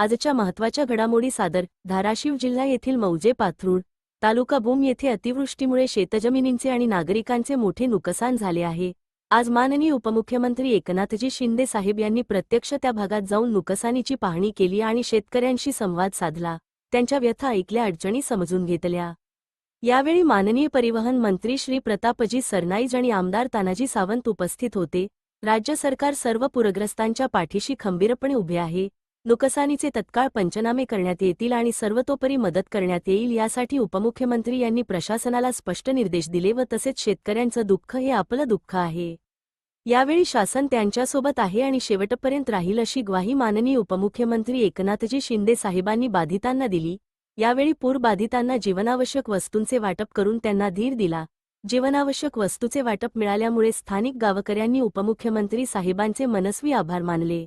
आजच्या महत्त्वाच्या घडामोडी सादर. धाराशिव जिल्हा येथील मौजे पाथरूड तालुका बुम येथे अतिवृष्टीमुळे शेतजमिनींचे आणि नागरिकांचे मोठे नुकसान झाले आहे. आज माननीय उपमुख्यमंत्री एकनाथजी शिंदे साहेब यांनी प्रत्यक्ष त्या भागात जाऊन नुकसानीची पाहणी केली आणि शेतकऱ्यांशी संवाद साधला. त्यांच्या व्यथा ऐकल्या अडचणी समजून घेतल्या. यावेळी माननीय परिवहन मंत्री श्री प्रतापजी सरनाईज आणि आमदार तानाजी सावंत उपस्थित होते. राज्य सरकार सर्व पूरग्रस्तांच्या पाठीशी खंबीरपणे उभे आहे. नुकसानीचे तत्काळ पंचनामे करण्यात येतील आणि सर्वतोपरी मदत करण्यात येईल यासाठी उपमुख्यमंत्री यांनी प्रशासनाला स्पष्ट निर्देश दिले व तसेच शेतकऱ्यांचं दुःख हे आपलं दुःख आहे. यावेळी शासन त्यांच्यासोबत आहे आणि शेवटपर्यंत राहील अशी ग्वाही माननीय उपमुख्यमंत्री एकनाथजी शिंदे साहेबांनी बाधितांना दिली. यावेळी पूरबाधितांना जीवनावश्यक वस्तूंचे वाटप करून त्यांना धीर दिला. जीवनावश्यक वस्तूचे वाटप मिळाल्यामुळे स्थानिक गावकऱ्यांनी उपमुख्यमंत्री साहेबांचे मनस्वी आभार मानले.